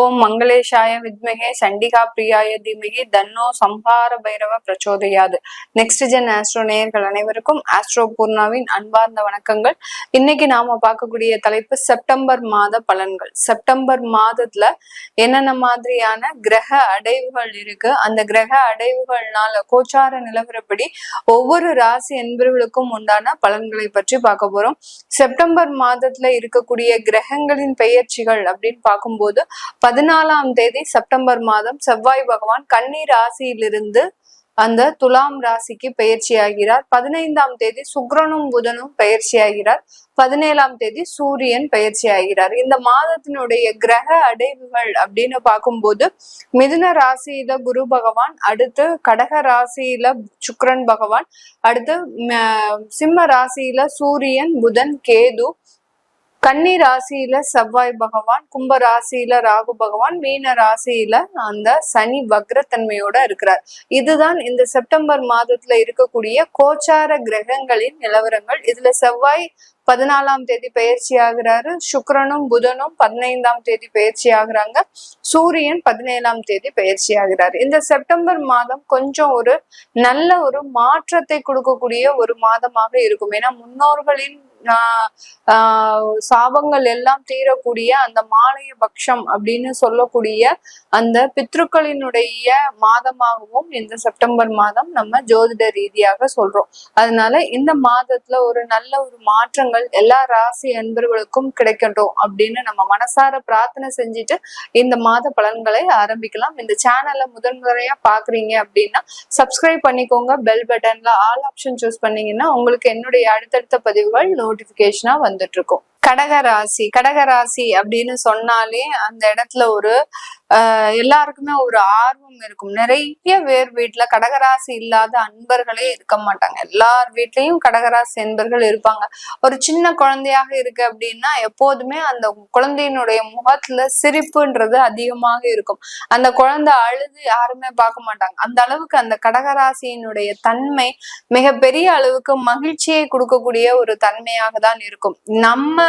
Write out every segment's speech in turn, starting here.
ஓம் மங்களேஷாய வித்மகே சண்டிகா பிரியாய தீமகி தன்னோ சம்ஹார பைரவ பிரச்சோதையாது. நெக்ஸ்ட் ஜென் ஆஸ்ட்ரோ நேயர்கள் அனைவருக்கும் ஆஸ்ட்ரோ பூர்ணாவின் அன்பார்ந்த வணக்கங்கள். இன்னைக்கு நாம பார்க்கக்கூடிய தலைப்பு செப்டம்பர் மாத பலன்கள். செப்டம்பர் மாதத்துல என்னென்ன மாதிரியான கிரக அடைவுகள் இருக்கு? அந்த கிரக அடைவுகள்னால கோச்சார நிலவரப்படி ஒவ்வொரு ராசி என்பவர்களுக்கும் உண்டான பலன்களை பற்றி பார்க்க போறோம். செப்டம்பர் மாதத்துல இருக்கக்கூடிய கிரகங்களின் பெயர்ச்சிகள் அப்படின்னு பார்க்கும்போது பதினாலாம் தேதி செப்டம்பர் மாதம் செவ்வாய் பகவான் கன்னி ராசியிலிருந்து அந்த துலாம் ராசிக்கு பயிற்சி ஆகிறார் பதினைந்தாம் தேதி சுக்ரனும் புதனும் பயிற்சி ஆகிறார் பதினேழாம் தேதி சூரியன் பயிற்சி ஆகிறார் இந்த மாதத்தினுடைய கிரக அடைவுகள் அப்படின்னு பார்க்கும்போது மிதுன ராசியில குரு பகவான் அடுத்து கடக ராசியில சுக்ரன் பகவான் அடுத்து சிம்ம ராசியில சூரியன் புதன் கேது கன்னி ராசியில செவ்வாய் பகவான் கும்ப ராசியில ராகு பகவான் மீன ராசியில அந்த சனி வக்ரத்தன்மையோட இருக்கிறார். இதுதான் இந்த செப்டம்பர் மாதத்துல இருக்கக்கூடிய கோச்சார கிரகங்களின் நிலவரங்கள். இதுல செவ்வாய் பதினாலாம் தேதி பயிற்சி ஆகிறாரு. சுக்கரனும் புதனும் பதினைந்தாம் தேதி பயிற்சி ஆகுறாங்க. சூரியன் பதினேழாம் தேதி பயிற்சி ஆகிறாரு. இந்த செப்டம்பர் மாதம் கொஞ்சம் ஒரு நல்ல ஒரு மாற்றத்தை கொடுக்கக்கூடிய ஒரு மாதமாக இருக்கும். ஏன்னா முன்னோர்களின் சாபங்கள் எல்லாம் தீரக்கூடிய அந்த மாலைய பக்ஷம் அப்படின்னு சொல்லக்கூடிய அந்த பித்ருக்களினுடைய மாதமாகவும் இந்த செப்டம்பர் மாதம் நம்ம ஜோதிட ரீதியாக சொல்றோம். அதனால இந்த மாதத்துல ஒரு நல்ல ஒரு மாற்றங்கள் எல்லா ராசி அன்பர்களுக்கும் கிடைக்கட்டும் அப்படின்னு நம்ம மனசார பிரார்த்தனை செஞ்சுட்டு இந்த மாத பலன்களை ஆரம்பிக்கலாம். இந்த சேனலை முதன்முறையா பாக்குறீங்க அப்படின்னா சப்ஸ்கிரைப் பண்ணிக்கோங்க. பெல் பட்டன்ல ஆல் ஆப்ஷன் சூஸ் பண்ணீங்கன்னா உங்களுக்கு என்னுடைய அடுத்தடுத்த பதிவுகள் நோட்டிஃபிகேஷனாக வந்துட்டு இருக்கும் கடகராசி கடகராசி அப்படின்னு சொன்னாலே அந்த இடத்துல ஒரு எல்லாருக்குமே ஒரு ஆர்வம் இருக்கும். நிறைய பேர் வீட்டுல கடகராசி இல்லாத அன்பர்களே இருக்க மாட்டாங்க. எல்லார் வீட்லயும் கடகராசி அன்பர்கள் இருப்பாங்க. ஒரு சின்ன குழந்தையாக இருக்கு அப்படின்னா எப்போதுமே அந்த குழந்தையினுடைய முகத்துல சிரிப்புன்றது அதிகமாக இருக்கும். அந்த குழந்தை அழுது யாருமே பார்க்க மாட்டாங்க. அந்த அளவுக்கு அந்த கடகராசியினுடைய தன்மை மிகப்பெரிய அளவுக்கு மகிழ்ச்சியை கொடுக்கக்கூடிய ஒரு தன்மையாக தான் இருக்கும். நம்ம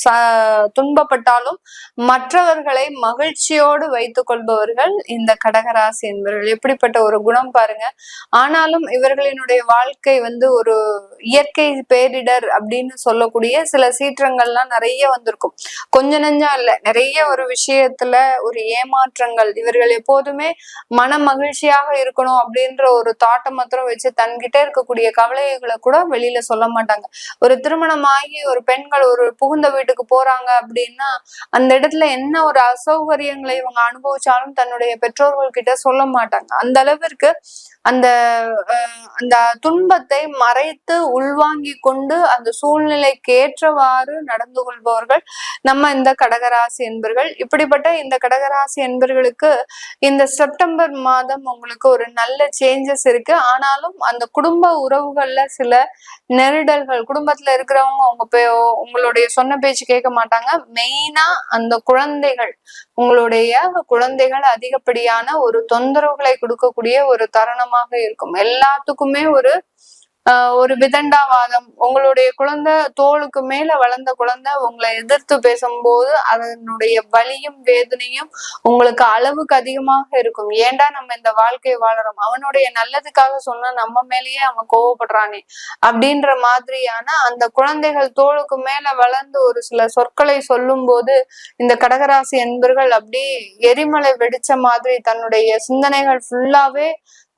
ச துன்பப்பட்டாலும் மற்றவர்களை மகிழ்ச்சியோடு வைத்துக் கொள்பவர்கள் இந்த கடகராசி என்பவர்கள். எப்படிப்பட்ட ஒரு குணம் பாருங்க. ஆனாலும் இவர்களினுடைய வாழ்க்கை வந்து ஒரு இயற்கை பேரிடர் அப்படின்னு சொல்லக்கூடிய சில சீற்றங்கள்லாம் நிறைய வந்திருக்கும். கொஞ்ச நெஞ்சா இல்ல நிறைய ஒரு விஷயத்துல ஒரு ஏமாற்றங்கள். இவர்கள் எப்போதுமே மன மகிழ்ச்சியாக இருக்கணும் அப்படின்ற ஒரு தாட்டை மாத்திரம் வச்சு தன்கிட்ட இருக்கக்கூடிய கவலைகளை கூட வெளியில சொல்ல மாட்டாங்க. ஒரு திருமணமாகி ஒரு பெண்கள் ஒரு புகுந்த வீட்டுக்கு போறாங்க அப்படின்னா அந்த இடத்துல என்ன ஒரு அசௌகரியங்களை இவங்க அனுபவிச்சாலும் தன்னுடைய பெற்றோர்கள் கிட்ட சொல்ல மாட்டாங்க. அந்த அளவிற்கு அந்த அந்த துன்பத்தை மறைத்து உள்வாங்கி கொண்டு அந்த சூழ்நிலைக்கு ஏற்றவாறு நடந்து கொள்பவர்கள் நம்ம இந்த கடகராசி என்பர்கள். இப்படிப்பட்ட இந்த கடகராசி என்பர்களுக்கு இந்த செப்டம்பர் மாதம் உங்களுக்கு ஒரு நல்ல சேஞ்சஸ் இருக்கு. ஆனாலும் அந்த குடும்ப உறவுகள்ல சில நெருடல்கள் குடும்பத்துல இருக்கிறவங்க உங்க உங்களுடைய சொன்ன பேச்சு கேட்க மாட்டாங்க. மெயினா அந்த குழந்தைகள் உங்களுடைய குழந்தைகள் அதிகப்படியான ஒரு தொந்தரவுகளை கொடுக்கக்கூடிய ஒரு தருணமாக இருக்கும். எல்லாத்துக்குமே ஒரு ஒரு விதண்டாவாதம். உங்களுடைய குழந்தை தோளுக்கு மேல வளர்ந்த குழந்தை உங்களை எதிர்த்து பேசும்போது அதனுடைய வலியும் வேதனையும் உங்களுக்கு அளவுக்கு அதிகமாக இருக்கும். ஏண்டா நம்ம இந்த வாழ்க்கையை வாழறோம்? அவனுடைய நல்லதுக்காக சொன்னா நம்ம மேலேயே அவன் கோவப்படுறானே அப்படின்ற மாதிரியான அந்த குழந்தைகள் தோளுக்கு மேல வளர்ந்து ஒரு சில சொற்களை சொல்லும் போது இந்த கடகராசி என்பர்கள் அப்படி எரிமலை வெடிச்ச மாதிரி தன்னுடைய சிந்தனைகள் ஃபுல்லாவே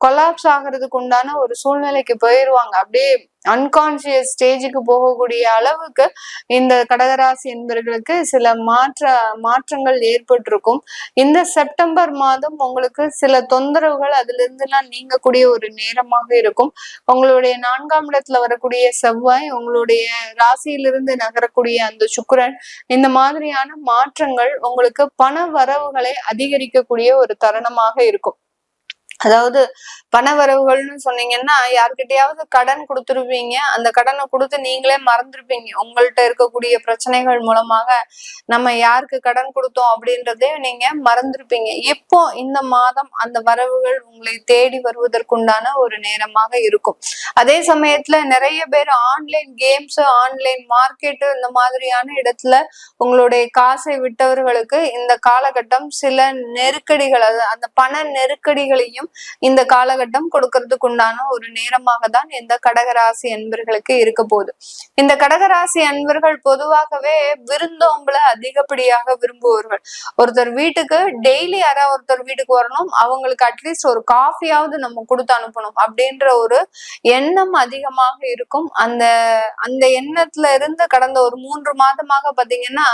கொலாப்ஸ் ஆகிறதுக்கு உண்டான ஒரு சூழ்நிலைக்கு போயிடுவாங்க அப்படியே அன்கான்சியஸ் ஸ்டேஜுக்கு போகக்கூடிய அளவுக்கு இந்த கடகராசி என்பவர்களுக்கு சில மாற்ற மாற்றங்கள் ஏற்பட்டிருக்கும். இந்த செப்டம்பர் மாதம் உங்களுக்கு சில தொந்தரவுகள் அதுல இருந்துலாம் நீங்கக்கூடிய ஒரு நேரமாக இருக்கும். உங்களுடைய நான்காம் இடத்துல வரக்கூடிய செவ்வாய் உங்களுடைய ராசியிலிருந்து நகரக்கூடிய அந்த சுக்கரன் இந்த மாதிரியான மாற்றங்கள் உங்களுக்கு பண வரவுகளை அதிகரிக்கக்கூடிய ஒரு தருணமாக இருக்கும். அதாவது பணவரவுகள்னு சொன்னீங்கன்னா யார்கிட்டயாவது கடன் கொடுத்துருப்பீங்க. அந்த கடனை கொடுத்து நீங்களே மறந்துருப்பீங்க. உங்கள்கிட்ட இருக்கக்கூடிய பிரச்சனைகள் மூலமாக நம்ம யாருக்கு கடன் கொடுத்தோம் அப்படின்றதே நீங்க மறந்துருப்பீங்க. இப்போ இந்த மாதம் அந்த வரவுகள் உங்களை தேடி வருவதற்குண்டான ஒரு நேரமாக இருக்கும். அதே சமயத்துல நிறைய பேர் ஆன்லைன் கேம்ஸ் ஆன்லைன் மார்க்கெட்டு இந்த மாதிரியான இடத்துல உங்களுடைய காசை விட்டவர்களுக்கு இந்த காலகட்டம் சில நெருக்கடிகள் அந்த பண நெருக்கடிகளையும் இந்த காலகட்டம் கொடுக்கறதுக்கு உண்டான ஒரு நேரமாக தான் இந்த கடகராசி அன்பர்களுக்கு இருக்க போகுது. இந்த கடகராசி அன்பர்கள் பொதுவாகவே விருந்தோம்பல அதிகப்படியாக விரும்புவார்கள். ஒருத்தர் வீட்டுக்கு டெய்லி யாராவது ஒருத்தர் வீட்டுக்கு வரணும் அவங்களுக்கு அட்லீஸ்ட் ஒரு காஃபியாவது நம்ம கொடுத்து அனுப்பணும் அப்படின்ற ஒரு எண்ணம் அதிகமாக இருக்கும். அந்த அந்த எண்ணத்துல இருந்து கடந்த ஒரு மூன்று மாதமாக பாத்தீங்கன்னா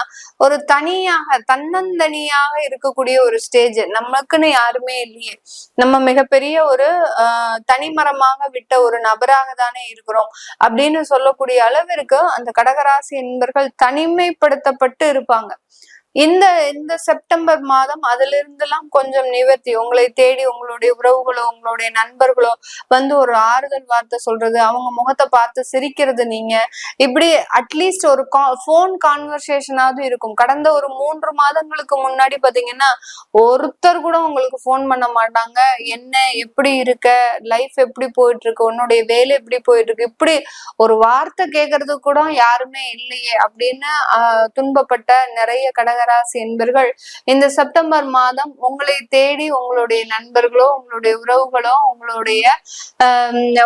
ஒரு தனியாக தன்னந்தனியாக இருக்கக்கூடிய ஒரு ஸ்டேஜ் நமக்குன்னு யாருமே இல்லையே. நம்ம மிகப்பெரிய ஒரு தனிமரமாக விட்ட ஒரு நபராக தானே இருக்கிறோம். அப்படின்னு சொல்லக்கூடிய அளவிற்கு அந்த கடகராசி என்பர்கள் தனிமைப்படுத்தப்பட்டு இருப்பாங்க. இந்த இந்த செப்டம்பர் மாதம் அதுல இருந்தெல்லாம் கொஞ்சம் நிவர்த்தி. உங்களை தேடி உங்களுடைய உறவுகளோ உங்களுடைய நண்பர்களோ வந்து ஒரு ஆறுதல் வார்த்தை சொல்றது அவங்க முகத்தை பார்த்து சிரிக்கிறது நீங்க. இப்படி அட்லீஸ்ட் ஒரு ஃபோன் கான்வர்சேஷனாவது இருக்கும். கடந்த ஒரு மூன்று மாதங்களுக்கு முன்னாடி பாத்தீங்கன்னா ஒருத்தர் கூட உங்களுக்கு ஃபோன் பண்ண மாட்டாங்க. என்ன எப்படி இருக்க லைஃப் எப்படி போயிட்டு இருக்கு உன்னுடைய வேலை எப்படி போயிட்டு இருக்கு இப்படி ஒரு வார்த்தை கேட்கறது கூட யாருமே இல்லையே அப்படின்னு துன்பப்பட்ட நிறைய கடக கடகராசி என்பர்கள் இந்த செப்டம்பர் மாதம் உங்களை தேடி உங்களுடைய நண்பர்களோ உங்களுடைய உறவுகளோ உங்களுடைய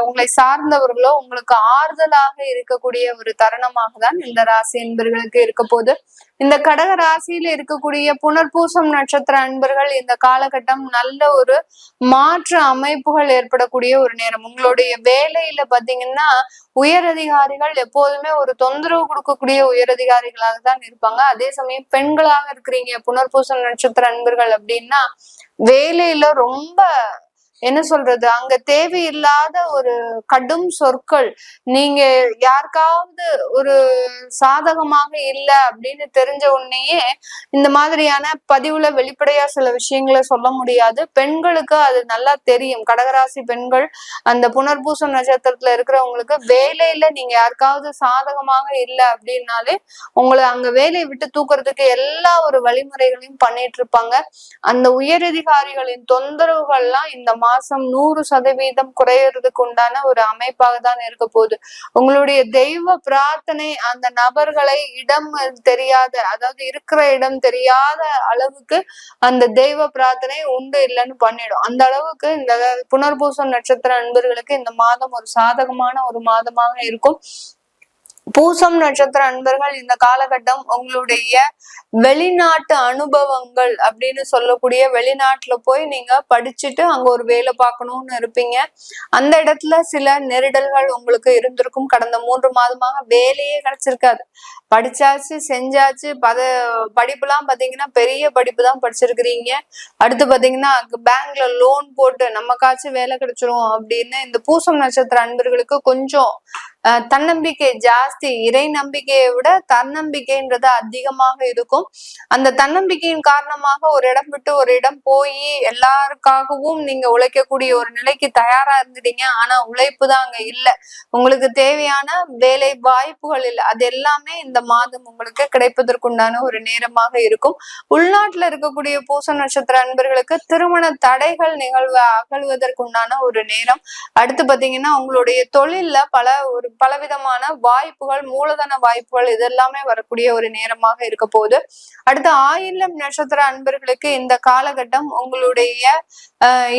உங்களை சார்ந்தவர்களோ உங்களுக்கு ஆறுதலாக இருக்கக்கூடிய ஒரு தருணமாக தான் இந்த ராசி என்பர்களுக்கு இருக்க போது இந்த கடக ராசியில இருக்கக்கூடிய புனர்பூசம் நட்சத்திர அன்பர்கள் இந்த காலகட்டம் நல்ல ஒரு மாற்று அமைப்புகள் ஏற்படக்கூடிய ஒரு நேரம். உங்களுடைய வேலையில பாத்தீங்கன்னா உயர் அதிகாரிகள் எப்போதுமே ஒரு தொந்தரவு கொடுக்கக்கூடிய உயர் அதிகாரிகளாக தான் இருப்பாங்க. அதே சமயம் பெண்களாக இருக்கிறீங்க புனர்பூசம் நட்சத்திர அன்பர்கள் அப்படின்னா வேலையில ரொம்ப என்ன சொல்றது? அங்க தேவையில்லாத ஒரு கடும் சொற்கள். நீங்க யாருக்காவது ஒரு சாதகமாக இல்லை அப்படின்னு தெரிஞ்ச உடனேயே இந்த மாதிரியான பதிவுல வெளிப்படையா சில விஷயங்களை சொல்ல முடியாது. பெண்களுக்கு அது நல்லா தெரியும். கடகராசி பெண்கள் அந்த புனர்பூசம் நட்சத்திரத்துல இருக்கிறவங்களுக்கு வேலையில நீங்க யாருக்காவது சாதகமாக இல்லை அப்படின்னாலே உங்களை அங்க வேலையை விட்டு தூக்குறதுக்கு எல்லா ஒரு வழிமுறைகளையும் பண்ணிட்டு இருப்பாங்க. அந்த உயரதிகாரிகளின் தொந்தரவுகள்லாம் இந்த மாதிரி மாசம் நூறு சதவீதம் குறையறதுக்கு உண்டான ஒரு அமைப்பாக தான் இருக்க போகுது. உங்களுடைய தெய்வ பிரார்த்தனை அந்த நபர்களை இடம் தெரியாத அதாவது இருக்கிற இடம் தெரியாத அளவுக்கு அந்த தெய்வ பிரார்த்தனை உண்டு இல்லைன்னு பண்ணிடும். அந்த அளவுக்கு இந்த புனர்பூசம் நட்சத்திர நண்பர்களுக்கு இந்த மாதம் ஒரு சாதகமான ஒரு மாதமாக இருக்கும். பூசம் நட்சத்திர அன்பர்கள் இந்த காலகட்டம் உங்களுடைய வெளிநாட்டு அனுபவங்கள் அப்படின்னு சொல்லக்கூடிய வெளிநாட்டுல போய் நீங்க படிச்சுட்டு அங்க ஒரு வேலை பார்க்கணும்னு இருப்பீங்க. அந்த இடத்துல சில நெருடல்கள் உங்களுக்கு இருந்திருக்கும். கடந்த மூன்று மாதமாக வேலையே கிடைச்சிருக்காது. படிச்சாச்சு செஞ்சாச்சு. பத படிப்புலாம் பாத்தீங்கன்னா பெரிய படிப்பு தான் படிச்சிருக்கிறீங்க. அடுத்து பாத்தீங்கன்னா பேங்க்ல லோன் போட்டு நமக்காச்சும் வேலை கிடைச்சிரும் அப்படின்னு இந்த பூசம் நட்சத்திர அன்பர்களுக்கு கொஞ்சம் தன்னம்பிக்கை ஜாஸ்தி. இறை நம்பிக்கையை விட தன்னம்பிக்கைன்றது அதிகமாக இருக்கும். அந்த தன்னம்பிக்கையின் காரணமாக ஒரு இடம் விட்டு ஒரு இடம் போய் எல்லாருக்காகவும் நீங்க உழைக்கக்கூடிய ஒரு நிலைக்கு தயாரா இருந்துட்டீங்க. ஆனா உழைப்பு தான் அங்க இல்லை. உங்களுக்கு தேவையான வேலை வாய்ப்புகள் இல்லை. அது எல்லாமே இந்த மாதம் உங்களுக்கு கிடைப்பதற்குண்டான ஒரு நேரமாக இருக்கும். உள்நாட்டுல இருக்கக்கூடிய பூச நட்சத்திர அன்பர்களுக்கு திருமண தடைகள் நிகழ்வு அகழ்வதற்குண்டான ஒரு நேரம். அடுத்து பாத்தீங்கன்னா உங்களுடைய தொழில்ல பல ஒரு பலவிதமான வாய்ப்புகள் மூலதன வாய்ப்புகள் இதெல்லாமே வரக்கூடிய ஒரு நேரமாக இருக்க போகுது. அடுத்து ஆயிலம் நட்சத்திர அன்பர்களுக்கு இந்த காலகட்டம் உங்களுடைய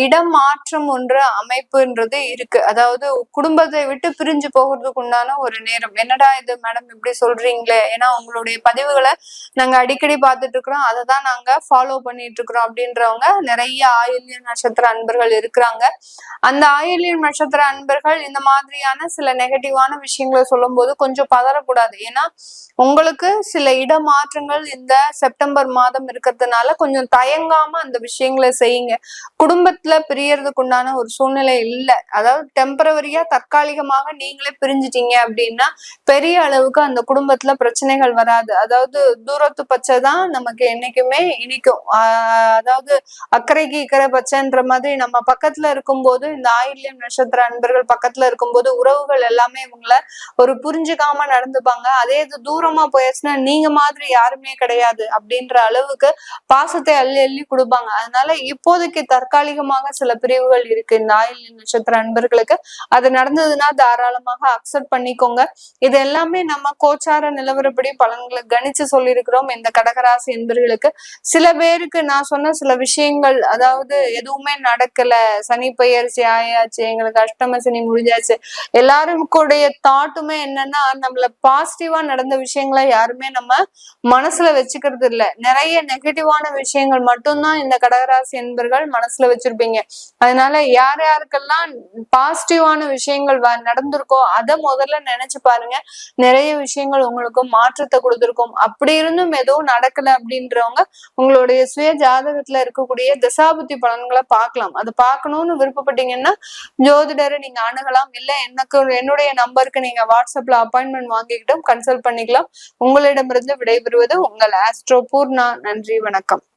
இடம் மாற்றம் ஒன்று அமைப்புன்றது இருக்கு. அதாவது குடும்பத்தை விட்டு பிரிஞ்சு போகிறதுக்கு உண்டான ஒரு நேரம். என்னடா இது மேடம் இப்படி சொல்றீங்களே? ஏன்னா உங்களுடைய பதிவுகளை நாங்க அடிக்கடி பார்த்துட்டு இருக்கிறோம். அதை தான் நாங்க ஃபாலோ பண்ணிட்டு இருக்கிறோம் அப்படின்றவங்க நிறைய ஆயுள்யம் நட்சத்திர அன்பர்கள் இருக்கிறாங்க. அந்த ஆயுள்யம் நட்சத்திர அன்பர்கள் இந்த மாதிரியான சில நெகட்டிவான விஷயங்களை சொல்லும் போது கொஞ்சம் பதறக்கூடாது. ஏன்னா உங்களுக்கு சில இடமாற்றங்கள் இந்த செப்டம்பர் மாதம் இருக்கிறதுனால கொஞ்சம் தயங்காம அந்த விஷயங்களை செய்யுங்க. குடும்பத்துல பிரியறதுக்கு உண்டான ஒரு சூழ்நிலை இல்லை. அதாவது டெம்பரவரியா தற்காலிகமாக நீங்களே பிரிஞ்சிட்டீங்க அப்படின்னா பெரிய அளவுக்கு அந்த குடும்பத்துல பிரச்சனைகள் வராது. அதாவது தூரத்து பச்சை தான் நமக்கு என்னைக்குமே இனிக்கும். அதாவது அக்கறைக்கு இக்கரை பச்சைன்ற மாதிரி நம்ம பக்கத்துல இருக்கும்போது இந்த ஆயில்யம் நட்சத்திர அன்பர்கள் பக்கத்துல இருக்கும்போது உறவுகள் எல்லாமே இவங்கள ஒரு புரிஞ்சுக்காம நடந்துப்பாங்க. அதே இது தூரமா போயாச்சுன்னா நீங்க மாதிரி யாருமே கிடையாது அப்படின்ற அளவுக்கு பாசத்தை அள்ளி அள்ளி கொடுப்பாங்க. அதனால இப்போதைக்கு தற்காலிகமாக சில பிரிவுகள் இருக்கு இந்த ஆயில்யம் நட்சத்திர அன்பர்களுக்கு. அது நடந்ததுன்னா தாராளமாக அக்செப்ட் பண்ணிக்கோங்க. இது எல்லாமே நம்ம கோச்சார நிலவரப்படி பலன்களை கணிச்சு சொல்லியிருக்கிறோம். இந்த கடகராசி என்பர்களுக்கு சில பேருக்கு நான் சொன்ன சில விஷயங்கள் அதாவது எதுவுமே நடக்கல. சனி பெயர்ச்சி ஆயாச்சு எங்களுக்கு அஷ்டம சனி முடிஞ்சாச்சு. எல்லாருக்குடைய தாட்டுமே என்னன்னா நம்மள பாசிட்டிவா நடந்த விஷயங்களை யாருமே நம்ம மனசுல வச்சுக்கிறது இல்ல. நிறைய நெகட்டிவான விஷயங்கள் மட்டும்தான் இந்த கடகராசி என்பர்கள் மனசுல வச்சிருப்பீங்க. அதனால யார் யாருக்கெல்லாம் பாசிட்டிவான விஷயங்கள் வ- நடந்திருக்கோ அதை முதல்ல நினைச்சு பாருங்க. நிறைய விஷயங்கள் உங்களுக்கு மாற்றத்தை கொடுத்திருக்கும். அப்படி இருந்தும் எதுவும் நடக்கல அப்படின்றவங்க உங்களுடைய சுய ஜாதகத்துல இருக்கக்கூடிய தசாபுத்தி பலன்களை பார்க்கலாம். அதை பார்க்கணும்னு விருப்பப்பட்டீங்கன்னா ஜோதிடரை நீங்க அணுகலாம். இல்ல எனக்கு என்னுடைய நம்பருக்கு நீங்க வாட்ஸ்அப்ல அப்பாயின்மெண்ட் வாங்கிக்கிட்டும் கன்சல்ட் பண்ணிக்கலாம். உங்களிடமிருந்து விடைபெறுவது உங்கள் ஆஸ்ட்ரோ பூர்ணா. நன்றி வணக்கம்.